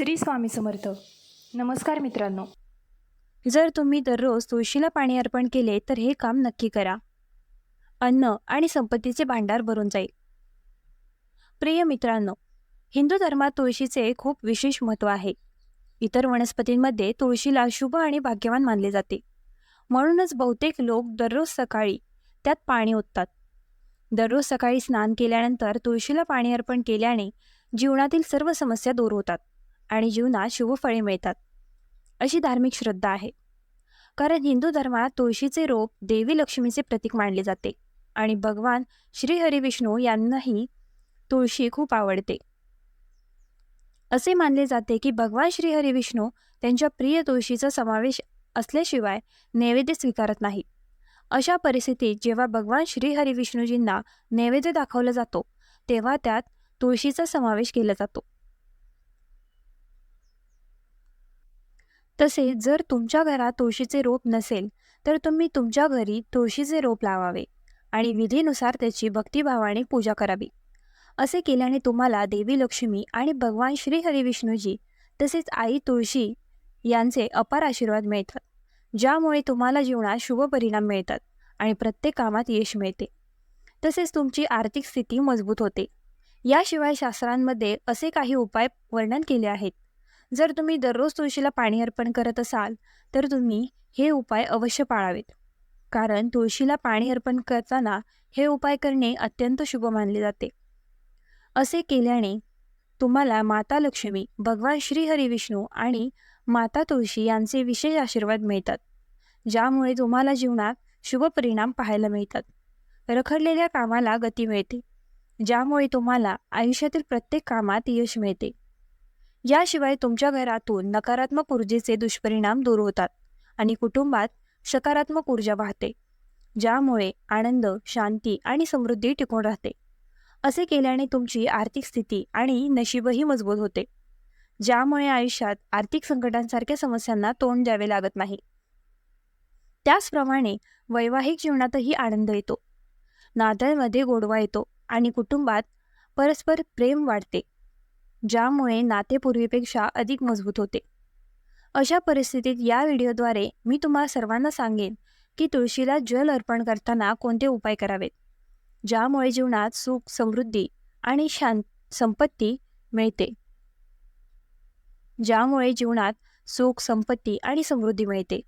श्री स्वामी समर्थ. नमस्कार मित्रांनो. जर तुम्ही दररोज तुळशीला पाणी अर्पण केले तर हे काम नक्की करा. अन्न आणि संपत्तीचे भांडार भरून जाईल. प्रिय मित्रांनो हिंदू धर्मात तुळशीचे खूप विशेष महत्त्व आहे. इतर वनस्पतींमध्ये तुळशीला शुभ आणि भाग्यवान मानले जाते. म्हणूनच बहुतेक लोक दररोज सकाळी त्यात पाणी ओततात. दररोज सकाळी स्नान केल्यानंतर तुळशीला पाणी अर्पण केल्याने जीवनातील सर्व समस्या दूर होतात. आणि जीवनात शुभफळे मिळतात. अशी धार्मिक श्रद्धा आहे. कारण हिंदू धर्मात तुळशीचे रोप देवी लक्ष्मीचे प्रतीक मानले जाते आणि भगवान श्रीहरी विष्णू यांनाही तुळशी खूप आवडते. असे मानले जाते की भगवान श्रीहरी विष्णू त्यांच्या प्रिय तुळशीचा समावेश असल्याशिवाय नैवेद्य स्वीकारत नाही. अशा परिस्थितीत जेव्हा भगवान श्रीहरी विष्णूजींना नैवेद्य दाखवला जातो तेव्हा त्यात तुळशीचा समावेश केला जातो. तसेच जर तुमच्या घरात तुळशीचे रोप नसेल तर तुम्ही तुमच्या घरी तुळशीचे रोप लावावे आणि विधीनुसार त्याची भक्तिभावाने पूजा करावी. असे केल्याने तुम्हाला देवी लक्ष्मी आणि भगवान श्री हरिविष्णूजी तसेच आई तुळशी यांचे अपार आशीर्वाद मिळतात ज्यामुळे तुम्हाला जीवनात शुभ परिणाम मिळतात आणि प्रत्येक कामात यश मिळते. तसेच तुमची आर्थिक स्थिती मजबूत होते. याशिवाय शास्त्रांमध्ये असे काही उपाय वर्णन केले आहेत. जर तुम्ही दररोज तुळशीला पाणी अर्पण करत असाल तर तुम्ही हे उपाय अवश्य पाळावेत. कारण तुळशीला पाणी अर्पण करताना हे उपाय करणे अत्यंत शुभ मानले जाते. असे केल्याने तुम्हाला माता लक्ष्मी भगवान श्री हरिविष्णू आणि माता तुळशी यांचे विशेष आशीर्वाद मिळतात ज्यामुळे तुम्हाला जीवनात शुभ परिणाम पाहायला मिळतात. रखडलेल्या कामाला गती मिळते ज्यामुळे तुम्हाला आयुष्यातील प्रत्येक कामात यश मिळते. याशिवाय तुमच्या घरातून नकारात्मक ऊर्जेचे दुष्परिणाम दूर होतात आणि कुटुंबात सकारात्मक ऊर्जा वाहते ज्यामुळे आनंद शांती आणि समृद्धी टिकून राहते. असे केल्याने तुमची आर्थिक स्थिती आणि नशीबही मजबूत होते ज्यामुळे आयुष्यात आर्थिक संकटांसारख्या समस्यांना तोंड द्यावे लागत नाही. त्याचप्रमाणे वैवाहिक जीवनातही आनंद येतो नात्यांमध्ये गोडवा येतो आणि कुटुंबात परस्पर प्रेम वाढते. ज्यामुळे नाते पूर्वीपेक्षा अधिक मजबूत होते. अशा परिस्थितीत या व्हिडिओद्वारे मी तुम्हाला सर्वांना सांगेन की तुळशीला जल अर्पण करताना कोणते उपाय करावेत. ज्यामुळे जीवनात सुख समृद्धी आणि शांत संपत्ती मिळते. ज्यामुळे जीवनात सुख संपत्ती आणि समृद्धी मिळते.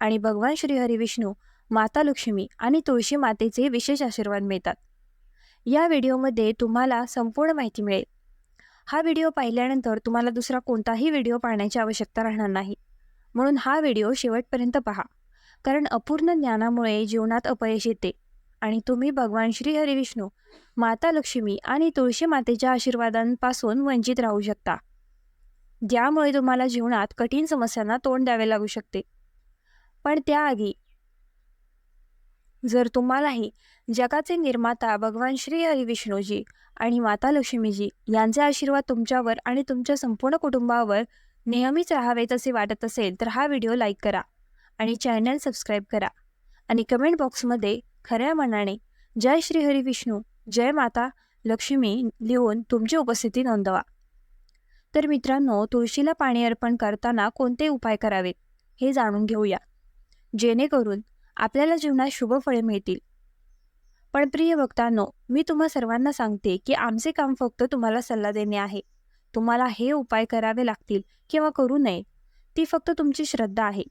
आणि भगवान श्री हरिविष्णू माता लक्ष्मी आणि तुळशी मातेचे विशेष आशीर्वाद मिळतात. या व्हिडिओमध्ये तुम्हाला संपूर्ण माहिती मिळेल. हा व्हिडिओ पाहिल्यानंतर तुम्हाला दुसरा कोणताही व्हिडिओ पाहण्याची आवश्यकता राहणार नाही. म्हणून हा व्हिडिओ शेवटपर्यंत पहा. कारण अपूर्ण ज्ञानामुळे जीवनात अपयश येते. आणि तुम्ही भगवान श्री हरिविष्णू माता लक्ष्मी आणि तुळशी मातेच्या आशीर्वादांपासून वंचित राहू शकता. ज्यामुळे तुम्हाला जीवनात कठीण समस्यांना तोंड द्यावे लागू शकते. पण त्याआधी जर तुम्हालाही जगाचे निर्माता भगवान श्री हरी विष्णूजी आणि माता लक्ष्मीजी यांचे आशीर्वाद तुमच्यावर आणि तुमच्या संपूर्ण कुटुंबावर नेहमीच राहावेत असे वाटत असेल तर हा व्हिडिओ लाईक करा आणि चॅनल सबस्क्राईब करा. आणि कमेंट बॉक्समध्ये खऱ्या मनाने जय श्री हरी विष्णू जय माता लक्ष्मी लिहून तुमची उपस्थिती नोंदवा. तर मित्रांनो तुळशीला पाणी अर्पण करताना कोणते उपाय करावेत हे जाणून घेऊया. जेणेकरून आपल्याला जीवनात शुभ फळे मिळतील. पण प्रिय भक्तांनो मी तुम्हा सर्वांना सांगते की आमचे काम फक्त तुम्हाला सल्ला देणे आहे. तुम्हाला हे उपाय करावे लागतील किंवा करू नये ती फक्त तुमची श्रद्धा आहे.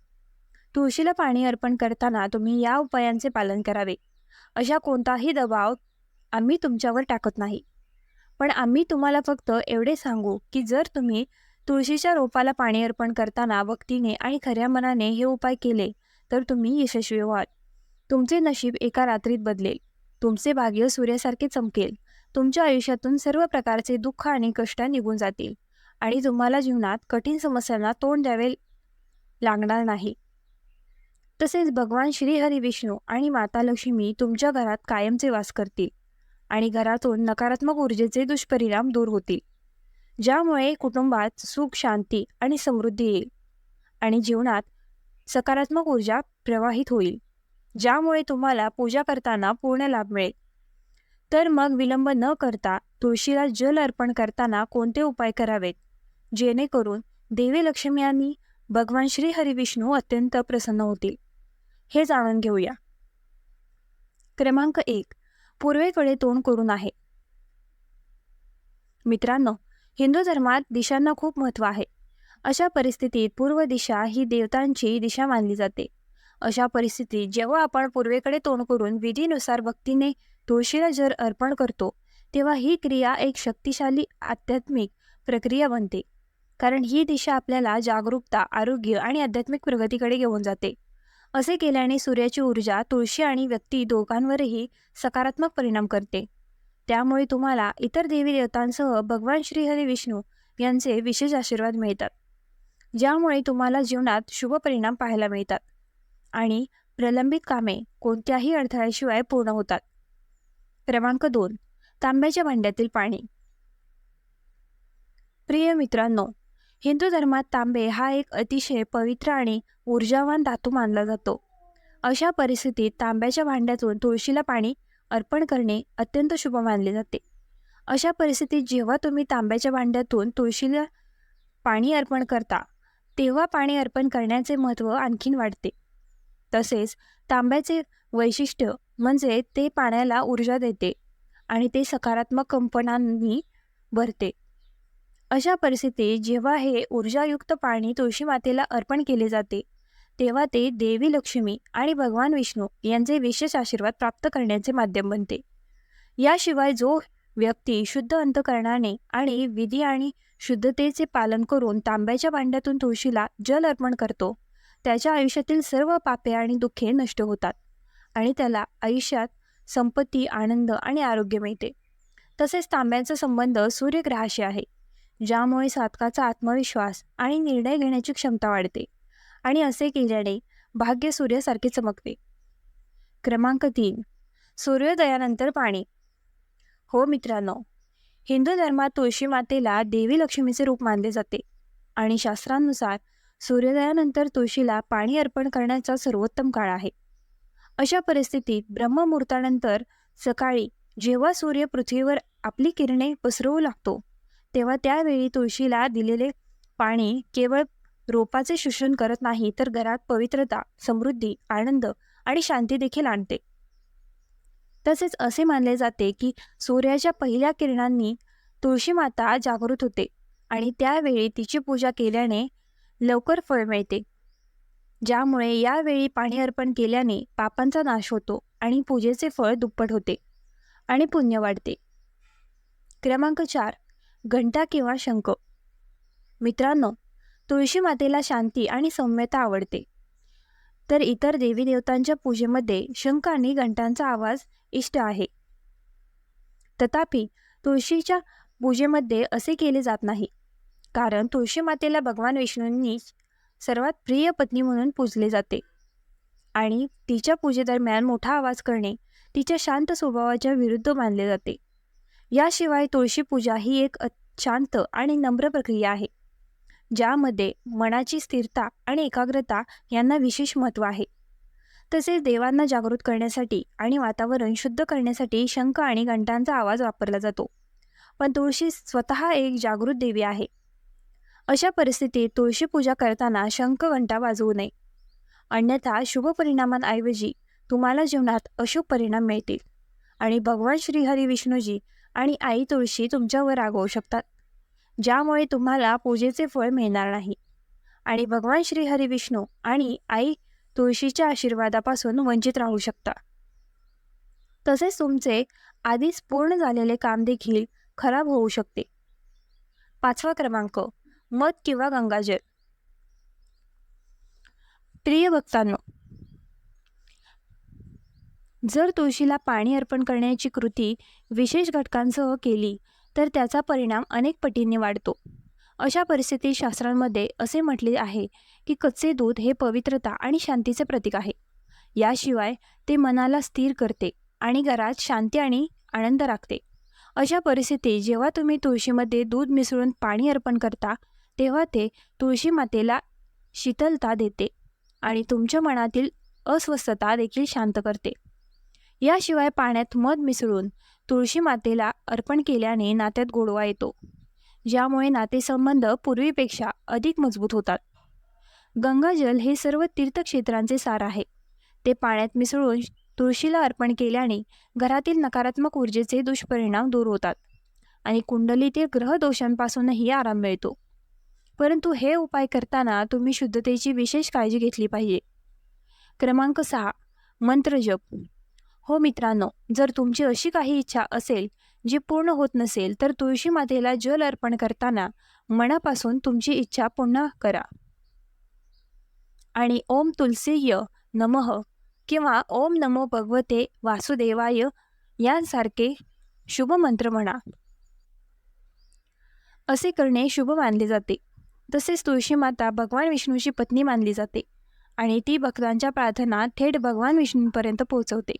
तुळशीला पाणी अर्पण करताना तुम्ही या उपायांचे पालन करावे. अशा कोणताही दबाव आम्ही तुमच्यावर टाकत नाही. पण आम्ही तुम्हाला फक्त एवढे सांगू की जर तुम्ही तुळशीच्या रोपाला पाणी अर्पण करताना भक्तीने आणि खऱ्या मनाने हे उपाय केले तर तुम्ही यशस्वी व्हाल. तुमचे नशीब एका रात्रीत बदलेल. तुमचे भाग्य सूर्यासारखे चमकेल. तुमच्या आयुष्यातून सर्व प्रकारचे दुःख आणि कष्ट निघून जातील. आणि तुम्हाला जीवनात कठीण समस्यांना तोंड द्यावे लागणार नाही. तसेच भगवान श्रीहरी विष्णू आणि माता लक्ष्मी तुमच्या घरात कायमचे वास करतील आणि घरातून नकारात्मक ऊर्जेचे दुष्परिणाम दूर होतील. ज्यामुळे कुटुंबात सुख शांती आणि समृद्धी येईल आणि जीवनात सकारात्मक ऊर्जा प्रवाहित होईल. ज्यामुळे तुम्हाला पूजा करताना पूर्ण लाभ मिळेल. तर मग विलंब न करता तुळशीला जल अर्पण करताना कोणते उपाय करावेत? जेणेकरून देवी लक्ष्मी आणि भगवान श्री हरिविष्णू अत्यंत प्रसन्न होतील. हे जाणून घेऊया. क्रमांक एक. पूर्वेकडे तोंड करून आहे. मित्रांनो हिंदू धर्मात दिशांना खूप महत्त्व आहे. अशा परिस्थितीत पूर्व दिशा ही देवतांची दिशा मानली जाते. अशा परिस्थितीत जेव्हा आपण पूर्वेकडे तोंड करून विधीनुसार भक्तीने तुळशीला जर अर्पण करतो तेव्हा ही क्रिया एक शक्तिशाली आध्यात्मिक प्रक्रिया बनते. कारण ही दिशा आपल्याला जागरूकता आरोग्य आणि आध्यात्मिक प्रगतीकडे घेऊन जाते. असे केल्याने सूर्याची ऊर्जा तुळशी आणि व्यक्ती दोघांवरही सकारात्मक परिणाम करते. त्यामुळे तुम्हाला इतर देवी देवतांसह भगवान श्रीहरी विष्णू यांचे विशेष आशीर्वाद मिळतात. ज्यामुळे तुम्हाला जीवनात शुभ परिणाम पाहायला मिळतात. आणि प्रलंबित कामे कोणत्याही अडथळ्याशिवाय पूर्ण होतात. क्रमांक दोन तांब्याच्या भांड्यातील पाणी. प्रिय मित्रांनो हिंदू धर्मात तांबे हा एक अतिशय पवित्र आणि ऊर्जावान धातू मानला जातो. अशा परिस्थितीत तांब्याच्या भांड्यातून तुळशीला पाणी अर्पण करणे अत्यंत शुभ मानले जाते. अशा परिस्थितीत जेव्हा तुम्ही तांब्याच्या भांड्यातून तुळशीला पाणी अर्पण करता तेव्हा पाणी अर्पण करण्याचे महत्त्व आणखीन वाढते. तसेच तांब्याचे वैशिष्ट्य म्हणजे ते पाण्याला ऊर्जा देते आणि ते सकारात्मक कंपनांनी भरते. अशा परिस्थितीत जेव्हा हे ऊर्जायुक्त पाणी तुळशी मातेला अर्पण केले जाते तेव्हा ते देवी लक्ष्मी आणि भगवान विष्णू यांचे विशेष आशीर्वाद प्राप्त करण्याचे माध्यम बनते. याशिवाय जो व्यक्ती शुद्ध अंतकरणाने आणि विधी आणि शुद्धतेचे पालन करून तांब्याच्या भांड्यातून तुळशीला जल अर्पण करतो त्याच्या आयुष्यातील सर्व पापे आणि दुःखे नष्ट होतात आणि त्याला आयुष्यात संपत्ती आनंद आणि आरोग्य मिळते. तसेच तांब्याचा संबंध सूर्यग्रहाशी आहे ज्यामुळे साधकाचा आत्मविश्वास आणि निर्णय घेण्याची क्षमता वाढते आणि असे केल्याने भाग्य सूर्यासारखे चमकते. क्रमांक तीन. सूर्योदयानंतर पाणी. हो मित्रांनो हिंदू धर्मात तुळशी मातेला देवी लक्ष्मीचे रूप मानले जाते आणि शास्त्रांनुसार सूर्योदयानंतर तुळशीला पाणी अर्पण करण्याचा सर्वोत्तम काळ आहे. अशा परिस्थितीत ब्रह्ममुहूर्तानंतर सकाळी जेव्हा सूर्य पृथ्वीवर आपली किरणे पसरवू लागतो तेव्हा त्यावेळी तुळशीला दिलेले पाणी केवळ रोपाचे शोषण करत नाही तर घरात पवित्रता समृद्धी आनंद आणि शांती देखील आणते. तसेच असे मानले जाते की सूर्याच्या पहिल्या किरणांनी तुळशी माता जागृत होते आणि त्यावेळी तिची पूजा केल्याने लवकर फळ मिळते. ज्यामुळे यावेळी पाणी अर्पण केल्याने पापांचा नाश होतो आणि पूजेचे फळ दुप्पट होते आणि पुण्य वाढते. क्रमांक चार घंटा किंवा शंख. मित्रांनो तुळशी मातेला शांती आणि सौम्यता आवडते. तर इतर देवी देवतांच्या पूजेमध्ये शंख आणि घंटांचा आवाज इष्ट आहे. तथापि तुळशीच्या पूजेमध्ये असे केले जात नाही. कारण तुळशी मातेला भगवान विष्णूंनी सर्वात प्रिय पत्नी म्हणून पूजले जाते. आणि तिच्या पूजेदरम्यान मोठा आवाज करणे तिच्या शांत स्वभावाच्या विरुद्ध मानले जाते. याशिवाय तुळशी पूजा ही एक शांत आणि नम्र प्रक्रिया आहे ज्यामध्ये मनाची स्थिरता आणि एकाग्रता यांना विशेष महत्त्व आहे. तसेच देवांना जागृत करण्यासाठी आणि वातावरण शुद्ध करण्यासाठी शंख आणि घंटांचा आवाज वापरला जातो. पण तुळशी स्वतः एक जागृत देवी आहे. अशा परिस्थितीत तुळशी पूजा करताना शंख घंटा वाजवू नये. अन्यथा शुभ परिणामांऐवजी तुम्हाला जीवनात अशुभ परिणाम मिळतील. आणि भगवान श्रीहरी विष्णूजी आणि आई तुळशी तुमच्यावर रागवू शकतात. ज्यामुळे तुम्हाला पूजेचे फळ मिळणार नाही. आणि भगवान श्रीहरी विष्णू आणि आई तुळशीच्या आशीर्वादापासून वंचित राहू शकता. तसेच तुमचे आधीच पूर्ण झालेले काम देखील खराब होऊ शकते. पाचवा क्रमांक. मध किंवा गंगाजल प्रिय भक्तांनो जर तुळशीला पाणी अर्पण करण्याची कृती विशेष घटकांसह केली तर त्याचा परिणाम अनेक पटींनी वाढतो. अशा परिस्थितीत शास्त्रांमध्ये असे म्हटले आहे की कच्चे दूध हे पवित्रता आणि शांतीचे प्रतीक आहे. याशिवाय ते मनाला स्थिर करते आणि घरात शांती आणि आनंद राखते. अशा परिस्थितीत जेव्हा तुम्ही तुळशीमध्ये दूध मिसळून पाणी अर्पण करता तेव्हा ते तुळशी मातेला शीतलता देते आणि तुमच्या मनातील अस्वस्थता देखील शांत करते. याशिवाय पाण्यात मध मिसळून तुळशी मातेला अर्पण केल्याने नात्यात गोडवा येतो ज्यामुळे नातेसंबंध पूर्वीपेक्षा अधिक मजबूत होतात. गंगाजल हे सर्व तीर्थक्षेत्रांचे सार आहे. ते पाण्यात मिसळून तुळशीला अर्पण केल्याने घरातील नकारात्मक ऊर्जेचे दुष्परिणाम दूर होतात आणि कुंडलीतील ग्रहदोषांपासूनही आराम मिळतो. परंतु हे उपाय करताना तुम्ही शुद्धतेची विशेष काळजी घेतली पाहिजे. क्रमांक सहा मंत्रजप हो मित्रांनो जर तुमची अशी काही इच्छा असेल जी पूर्ण होत नसेल तर तुळशी मातेला जल अर्पण करताना मनापासून तुमची इच्छा पुन्हा करा. आणि ओम तुलसीय नमः किंवा ओम नमो भगवते वासुदेवाय यांसारखे शुभ मंत्र म्हणा. असे करणे शुभ मानले जाते. तसेच तुळशी माता भगवान विष्णूची पत्नी मानली जाते आणि ती भक्तांच्या प्रार्थना थेट भगवान विष्णूंपर्यंत पोहोचवते.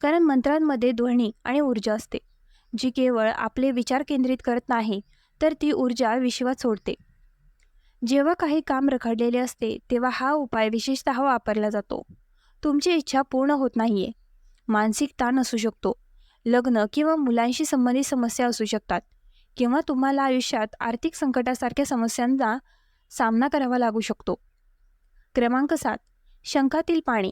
कारण मंत्रांमध्ये ध्वनी आणि ऊर्जा असते. जी केवळ आपले विचार केंद्रित करत नाही तर ती ऊर्जा विश्वात सोडते. जेव्हा काही काम रखडलेले असते तेव्हा हा उपाय विशेषतः वापरला जातो. तुमची इच्छा पूर्ण होत नाहीये. मानसिक ताण असू शकतो. लग्न किंवा मुलांशी संबंधित समस्या असू शकतात. किंवा तुम्हाला आयुष्यात आर्थिक संकटासारख्या समस्यांचा सामना करावा लागू शकतो. क्रमांक सात शंखातील पाणी.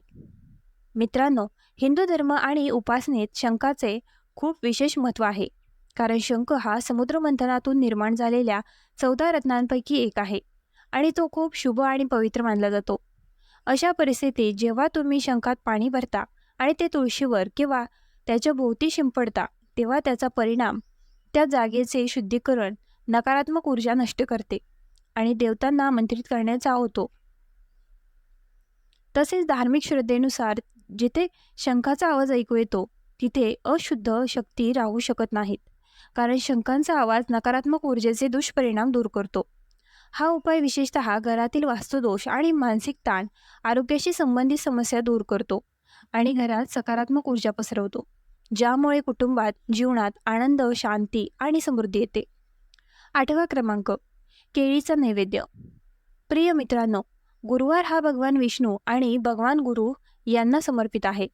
मित्रांनो हिंदू धर्म आणि उपासनेत शंखाचे खूप विशेष महत्त्व आहे कारण शंख हा समुद्रमंथनातून निर्माण झालेल्या चौदा रत्नांपैकी एक आहे आणि तो खूप शुभ आणि पवित्र मानला जातो. अशा परिस्थितीत जेव्हा तुम्ही शंखात पाणी भरता आणि ते तुळशीवर किंवा त्याच्या भोवती शिंपडता तेव्हा त्याचा परिणाम त्या जागेचे शुद्धीकरण नकारात्मक ऊर्जा नष्ट करते आणि देवतांना आमंत्रित करण्याचा होतो. तसेच धार्मिक श्रद्धेनुसार जिथे शंखाचा आवाज ऐकू येतो तिथे अशुद्ध शक्ती राहू शकत नाहीत कारण शंखांचा आवाज नकारात्मक ऊर्जेचे दुष्परिणाम दूर करतो. हा उपाय विशेषतः घरातील वास्तुदोष आणि मानसिक ताण आरोग्याशी संबंधित समस्या दूर करतो आणि घरात सकारात्मक ऊर्जा पसरवतो. ज्यामुळे कुटुंबात जीवनात आनंद शांती आणि समृद्धी येते. आठवा क्रमांक केळीचा नैवेद्य. प्रिय मित्रांनो गुरुवार हा भगवान विष्णू आणि भगवान गुरु यांना समर्पित आहे.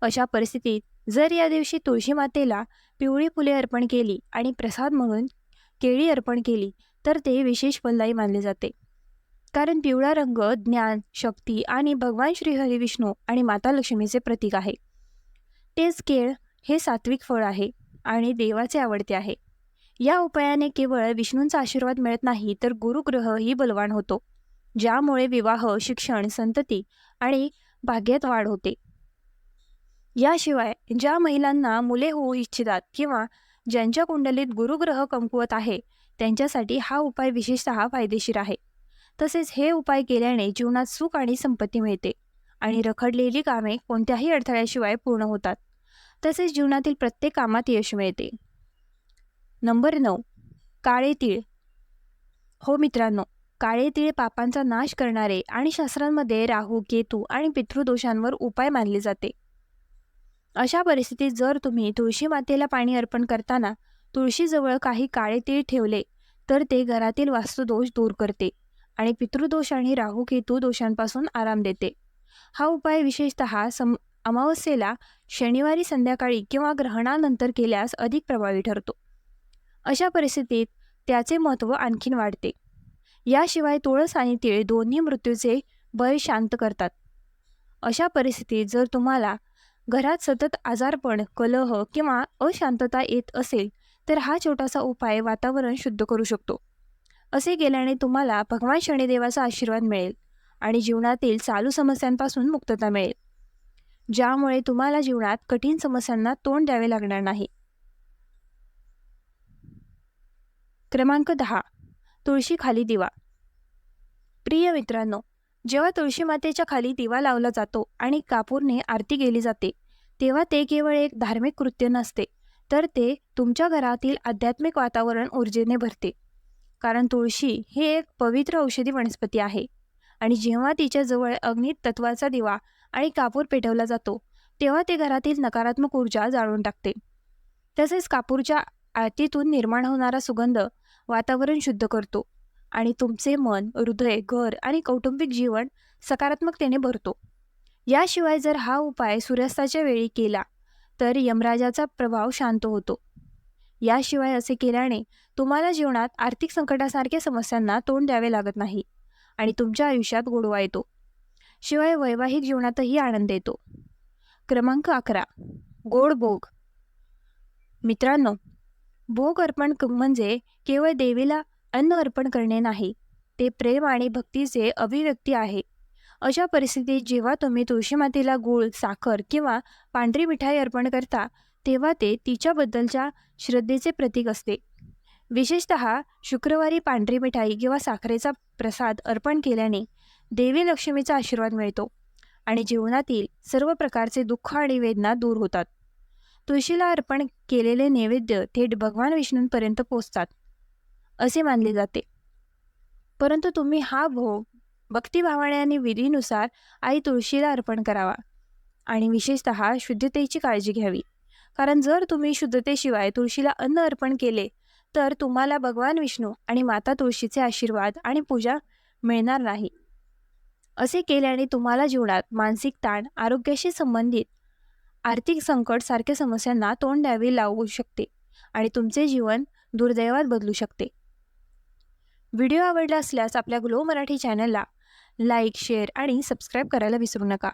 अशा परिस्थितीत जर या दिवशी तुळशी मातेला पिवळी फुले अर्पण केली आणि प्रसाद म्हणून केळी अर्पण केली तर ते विशेष फलदायी मानले जाते. कारण पिवळा रंग ज्ञान शक्ती आणि भगवान श्रीहरी विष्णू आणि माता लक्ष्मीचे प्रतीक आहे. तेच केळ हे सात्विक फळ आहे आणि देवाचे आवडते आहे. या उपायाने केवळ विष्णूंचा आशीर्वाद मिळत नाही तर गुरुग्रहही बलवान होतो ज्यामुळे विवाह शिक्षण संतती आणि भाग्यात वाढ होते. याशिवाय ज्या महिलांना मुले होऊ इच्छितात किंवा ज्यांच्या कुंडलीत गुरुग्रह कमकुवत आहे त्यांच्यासाठी हा उपाय विशेषतः फायदेशीर आहे. तसेच हे उपाय केल्याने जीवनात सुख आणि संपत्ती मिळते आणि रखडलेली कामे कोणत्याही अडथळ्याशिवाय पूर्ण होतात. तसेच जीवनातील प्रत्येक कामात यश मिळते. नंबर नऊ. काळे तीळ. हो मित्रांनो काळे तीळ पापांचा नाश करणारे आणि शास्त्रांमध्ये राहू केतू आणि पितृदोषांवर उपाय मानले जाते. अशा परिस्थितीत जर तुम्ही तुळशी मातेला पाणी अर्पण करताना तुळशीजवळ काही काळे तीळ ठेवले तर ते घरातील वास्तुदोष दूर करते आणि पितृदोष आणि राहू केतू दोषांपासून आराम देते. हा उपाय विशेषतः सम अमावस्येला शनिवारी संध्याकाळी किंवा ग्रहणानंतर केल्यास अधिक प्रभावी ठरतो. अशा परिस्थितीत त्याचे महत्त्व आणखीन वाढते. याशिवाय तुळस आणि तीळ दोन्ही मृत्यूचे भय शांत करतात. अशा परिस्थितीत जर तुम्हाला घरात सतत आजारपण कलह किंवा अशांतता येत असेल तर हा छोटासा उपाय वातावरण शुद्ध करू शकतो. असे केल्याने तुम्हाला भगवान शनिदेवाचा आशीर्वाद मिळेल आणि जीवनातील चालू समस्यांपासून मुक्तता मिळेल. ज्यामुळे तुम्हाला जीवनात कठीण समस्यांना तोंड द्यावे लागणार नाही. क्रमांक दहा. तुळशी खाली दिवा. प्रिय मित्रांनो जेव्हा तुळशी मातेच्या खाली दिवा लावला जातो आणि कापूरने आरती केली जाते तेव्हा ते केवळ एक धार्मिक कृत्य नसते तर ते तुमच्या घरातील आध्यात्मिक वातावरण ऊर्जेने भरते. कारण तुळशी ही एक पवित्र औषधी वनस्पती आहे आणि जेव्हा तिच्याजवळ अग्नित तत्वाचा दिवा आणि कापूर पेटवला जातो. तेव्हा ते घरातील नकारात्मक ऊर्जा जाळून टाकते. तसेच कापूरच्या आरतीतून निर्माण होणारा सुगंध वातावरण शुद्ध करतो आणि तुमचे मन हृदय घर आणि कौटुंबिक जीवन सकारात्मकतेने भरतो. याशिवाय जर हा उपाय सूर्यास्ताच्या वेळी केला तर यमराजाचा प्रभाव शांत होतो. याशिवाय असे केल्याने तुम्हाला जीवनात आर्थिक संकटासारख्या समस्यांना तोंड द्यावे लागत नाही आणि तुमच्या आयुष्यात गोडवा येतो. शिवाय वैवाहिक जीवनातही आनंद येतो. क्रमांक अकरा. गोड भोग. मित्रांनो भोग अर्पण म्हणजे केवळ देवीला अन्न अर्पण करणे नाही ते प्रेम आणि भक्तीचे अभिव्यक्ती आहे. अशा परिस्थितीत जेव्हा तुम्ही तुळशीमातेला गूळ साखर किंवा पांढरी मिठाई अर्पण करता तेव्हा ते तिच्याबद्दलच्या श्रद्धेचे प्रतीक असते. विशेषत शुक्रवारी पांढरी मिठाई किंवा साखरेचा प्रसाद अर्पण केल्याने देवी लक्ष्मीचा आशीर्वाद मिळतो आणि जीवनातील सर्व प्रकारचे दुःख आणि वेदना दूर होतात. तुळशीला अर्पण केलेले नैवेद्य थेट भगवान विष्णूंपर्यंत पोचतात असे मानले जाते. परंतु तुम्ही हा भोग भक्तिभावाने आणि विधीनुसार आई तुळशीला अर्पण करावा आणि विशेषत शुद्धतेची काळजी घ्यावी. कारण जर तुम्ही शुद्धतेशिवाय तुळशीला अन्न अर्पण केले तर तुम्हाला भगवान विष्णू आणि माता तुळशीचे आशीर्वाद आणि पूजा मिळणार नाही. असे केल्याने तुम्हाला जीवनात मानसिक ताण आरोग्याशी संबंधित आर्थिक संकट सारख्या समस्यांना तोंड द्यावे लागू शकते आणि तुमचे जीवन दुर्दैवात बदलू शकते. व्हिडिओ आवडला असल्यास आपल्या ग्लो मराठी चॅनलला लाईक शेअर आणि सबस्क्राईब करायला विसरू नका.